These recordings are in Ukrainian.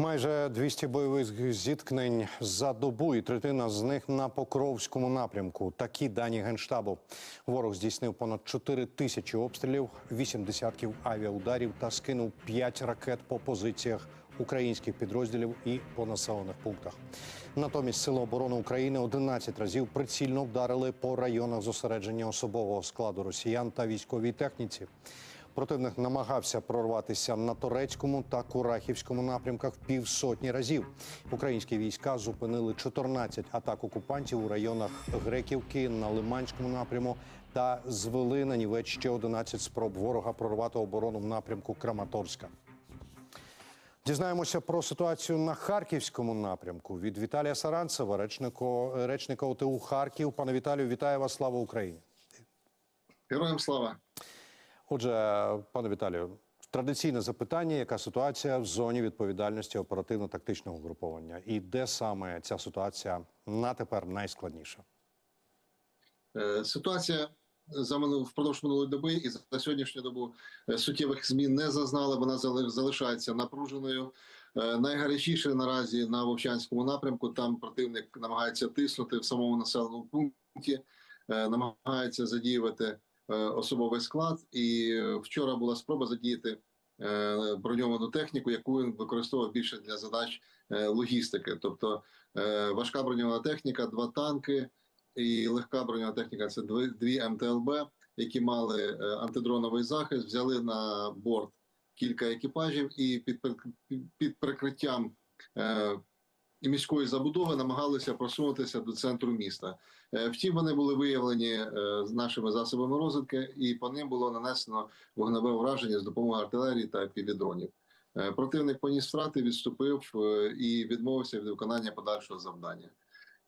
Майже 200 бойових зіткнень за добу, і третина з них на Покровському напрямку. Такі дані генштабу. Ворог здійснив понад 4 тисячі обстрілів, 8 десятків авіаударів та скинув 5 ракет по позиціях українських підрозділів і по населених пунктах. Натомість Сили оборони України 11 разів прицільно вдарили по районах зосередження особового складу росіян та військовій техніці. Противник намагався прорватися на турецькому та курахівському напрямках півсотні разів. Українські війська зупинили 14 атак окупантів у районах Греківки на Лиманському напряму та звели на нівець ще 11 спроб ворога прорвати оборону в напрямку Краматорська. Дізнаємося про ситуацію на харківському напрямку від Віталія Саранцева, речника, речника ОТУ Харків. Пане Віталію, вітаю вас! Слава Україні! Героям слава. Отже, пане Віталію, традиційне запитання: яка ситуація в зоні відповідальності оперативно-тактичного угруповання? І де саме ця ситуація на тепер найскладніша? Е, Ситуація за впродовж минулої доби і за сьогоднішню добу е, суттєвих змін не зазнала. Вона зали- залишається напруженою. Е, Найгарячіше наразі на Вовчанському напрямку. Там противник намагається тиснути в самому населеному пункті, намагається задіювати особовий склад. І е, вчора була спроба задіяти е, броньовану техніку, яку він використовував більше для задач е, логістики, тобто е, важка броньована техніка, два танки і легка броньова техніка це дві, МТЛБ, які мали е, антидроновий захист, взяли на борт кілька екіпажів і під, прикриттям е, міської забудови намагалися просунутися до центру міста. Е, втім, вони були виявлені е, з нашими засобами розвідки, і по ним було нанесено вогневе враження з допомогою артилерії та півдронів. Е, Противник поніс втрати, відступив е, і відмовився від виконання подальшого завдання.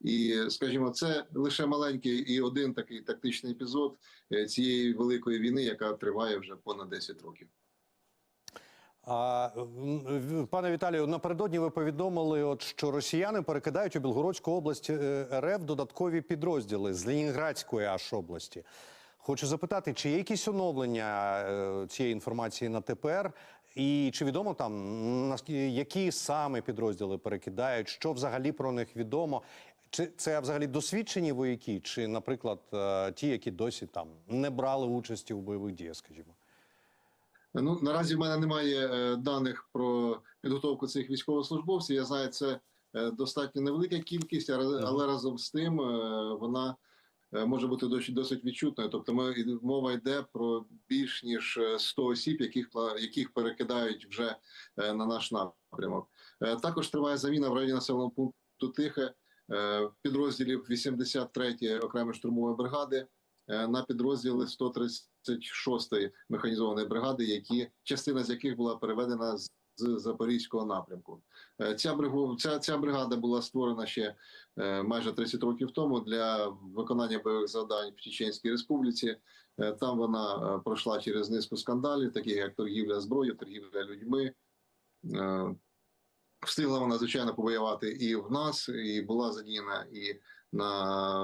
І скажімо, це лише маленький і один такий тактичний епізод е, цієї великої війни, яка триває вже понад 10 років. А, пане Віталію, напередодні ви повідомили, от, що росіяни перекидають у Білгородську область е, РФ додаткові підрозділи з Ленінградської аж області. Хочу запитати, чи є якісь оновлення е, цієї інформації на тепер, і чи відомо там які саме підрозділи перекидають, що взагалі про них відомо? Чи це взагалі досвідчені вояки, чи, наприклад, е, ті, які досі там не брали участі у бойових діях, скажімо? Ну наразі в мене немає е, даних про підготовку цих військовослужбовців. Я знаю, це е, достатньо невелика кількість, але, разом з тим е, вона може бути досить досить відчутною. Тобто, ми мова йде про більш ніж е, 100 осіб, яких яких перекидають вже на наш напрямок. Також триває заміна в районі населеного пункту Тихе підрозділів 83-ї окремої штурмової бригади на підрозділи 136-ї механізованої бригади, які частина з яких була переведена з з Запорізького напрямку. Е, Ця ця, ця бригада була створена ще е, майже 30 років тому для виконання бойових завдань в Чеченській Республіці. Е, Там вона е, пройшла через низку скандалів, таких як торгівля зброєю, торгівля людьми. Е, Встигла вона звичайно повоювати і в нас, і була задіяна і на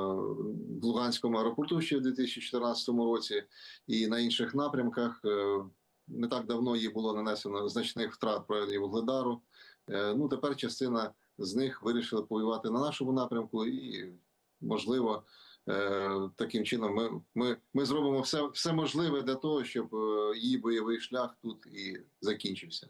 в Луганському аеропорту ще в 2014 році, і на інших напрямках. Е, Не так давно їй було нанесено значних втрат проявлення Вугледару. Е, Ну тепер частина з них вирішила повоювати на нашому напрямку, і можливо, е, таким чином ми, ми, ми зробимо все, все можливе для того, щоб її бойовий шлях тут і закінчився.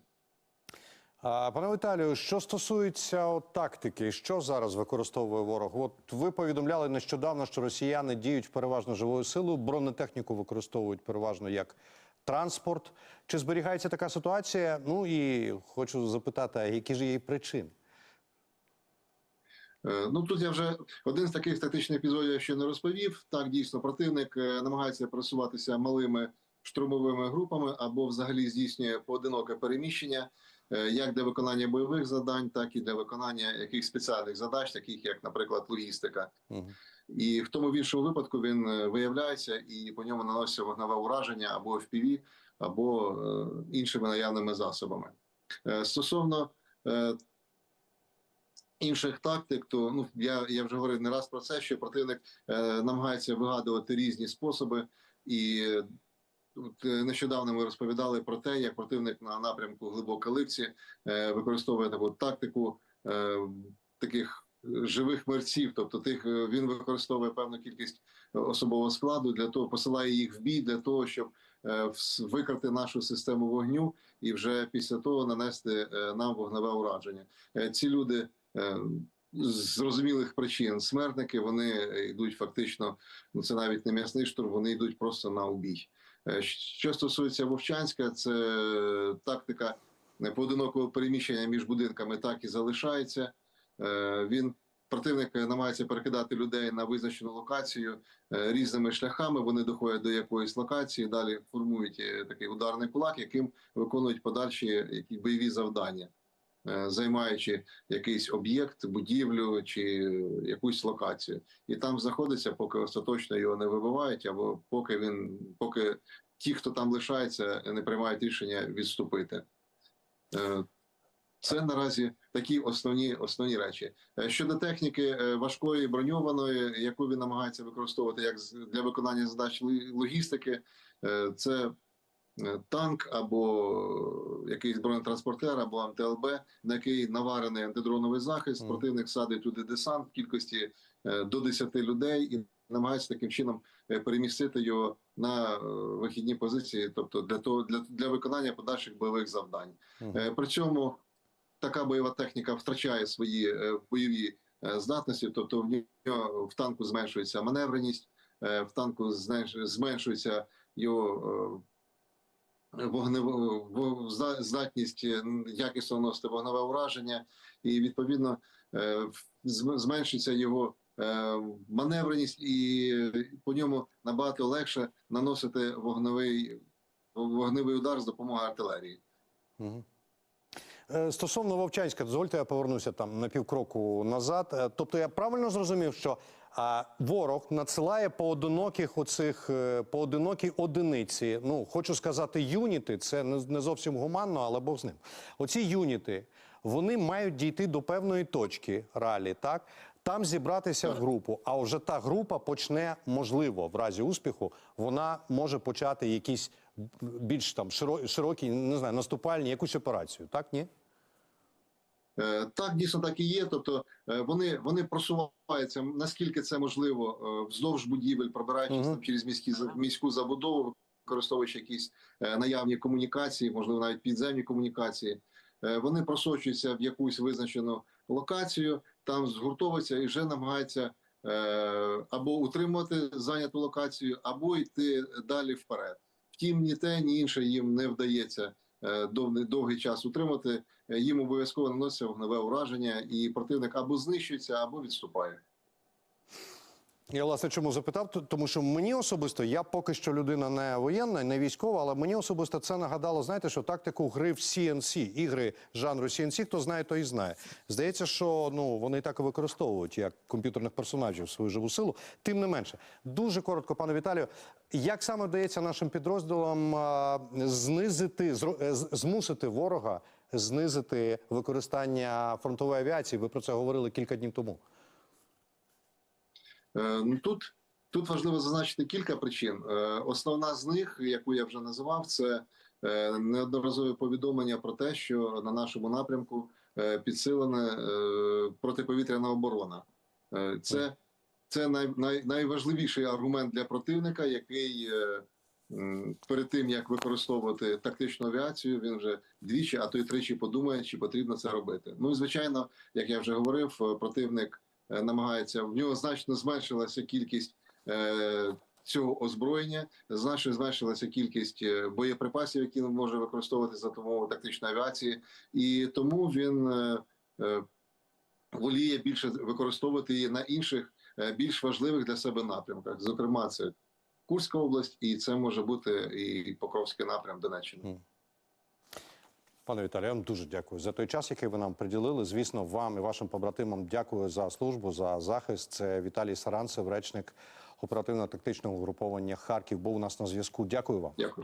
Пане Віталію, що стосується от, тактики, що зараз використовує ворог? От ви повідомляли нещодавно, що росіяни діють переважно живою силою, бронетехніку використовують переважно як транспорт. Чи зберігається така ситуація? Ну і хочу запитати, які ж її причини? Е, Ну тут я вже один з таких тактичних епізодів я ще не розповів. Так, дійсно, противник е, намагається просуватися малими штурмовими групами або взагалі здійснює поодиноке переміщення, як для виконання бойових завдань, так і для виконання якихось спеціальних задач, таких як, наприклад, логістика. І в тому в іншому випадку він е, виявляється і по ньому наноситься вогневе ураження або FPV, або е, іншими наявними засобами. Е, Стосовно е, інших тактик, то ну я, я вже говорив не раз про це, що противник е, намагається вигадувати різні способи і е, нещодавно ми розповідали про те, як противник на напрямку глибока липці е, використовує таку тактику е, таких живих мерців. Тобто, тих е, він використовує певну кількість особового складу для того, посилає їх в бій для того, щоб е, викрити нашу систему вогню і вже після того нанести е, нам вогневе ураження. Е, Ці люди. е, з зрозумілих причин смертники вони йдуть фактично. Ну це навіть не м'ясний штурм, вони йдуть просто на убій. Е, Що стосується Вовчанська, це тактика поодинокого переміщення між будинками так і залишається. Е, Він противник намагається перекидати людей на визначену локацію е, різними шляхами. Вони доходять до якоїсь локації, далі формують е, такий ударний кулак, яким виконують подальші бойові завдання, е, займаючи якийсь об'єкт, будівлю чи якусь локацію, і там знаходиться, поки остаточно його не вибивають, або поки він поки ті, хто там лишається, не приймають рішення відступити. Е, Це наразі такі основні основні речі. Е, Щодо техніки е, важкої броньованої, яку він намагається використовувати як для виконання задач логістики, е, це е, танк або якийсь бронетранспортер, або МТЛБ, на який наварений антидроновий захист. Мгм. Противник садить туди десант в кількості е, до 10 людей і намагається таким чином е, перемістити його на е, вихідні позиції, тобто для того для, для виконання подальших бойових завдань. Е, При цьому така бойова техніка втрачає свої е, бойові е, здатності, тобто в нього в танку зменшується маневреність, е, в танку зменшується його вогнево здатність е, якісно вносити вогневе ураження, і відповідно е, зменшиться його е, маневреність, і по ньому набагато легше наносити вогневий вогневий удар з допомогою артилерії. Мгм. Е, Стосовно Вовчанська, дозвольте, я повернуся там на півкроку назад. Е, Тобто я правильно зрозумів, що ворог надсилає поодиноких оцих е, поодинокі одиниці. Ну хочу сказати, юніти це не, зовсім гуманно, але Бог з ним. Оці юніти вони мають дійти до певної точки ралі, так там зібратися в групу. А вже та група почне, можливо, в разі успіху, вона може почати якісь більш там широ- широкі, не знаю, наступальні, якусь операцію. Так, ні? Е, Так, дійсно так і є. Тобто е, вони, вони просуваються наскільки це можливо е, вздовж будівель, пробираючись там через міські міську забудову, використовуючи якісь наявні комунікації, можливо, навіть підземні комунікації. Вони просочуються в якусь визначену локацію, там згуртовуються і вже намагаються або утримувати зайняту локацію, або йти далі вперед. Втім, ні те, ні інше їм не вдається довний довгий, довгий час утримати. Е, Їм обов'язково наноситься вогневе ураження, і противник або знищується, або відступає. Я власне чому запитав? Тому що мені особисто, я поки що людина не воєнна, не військова, але мені особисто це нагадало, знаєте, що тактику гри в CNC, ігри жанру CNC, хто знає, той і знає. Здається, що ну вони так і використовують як комп'ютерних персонажів свою живу силу. Тим не менше, дуже коротко, пане Віталію, як саме вдається нашим підрозділам а, знизити, е, змусити ворога знизити використання фронтової авіації? Ви про це говорили кілька днів тому. Е, Ну тут, тут важливо зазначити кілька причин. Е, Основна з них, яку я вже називав, це е, неодноразові повідомлення про те, що на нашому напрямку підсилена протиповітряна оборона. Це, це най, най, найважливіший аргумент для противника, який перед тим як використовувати тактичну авіацію, він вже двічі, а то й тричі подумає, чи потрібно це робити. Ну і звичайно, як я вже говорив, противник намагається в нього значно зменшилася кількість е, цього озброєння, значно зменшилася кількість е, боєприпасів, які він може використовувати за допомогою тактичної авіації, і тому він е, е, воліє більше використовувати її на інших е, більш важливих для себе напрямках. Зокрема, це Курська область, і це може бути і Покровський напрям Донеччини. Пане Віталію, я вам дуже дякую за той час, який ви нам приділили. Звісно, вам і вашим побратимам дякую за службу, за захист. Це Віталій Саранцев, речник оперативно-тактичного угруповання Харків. Був у нас на зв'язку. Дякую вам. Дякую.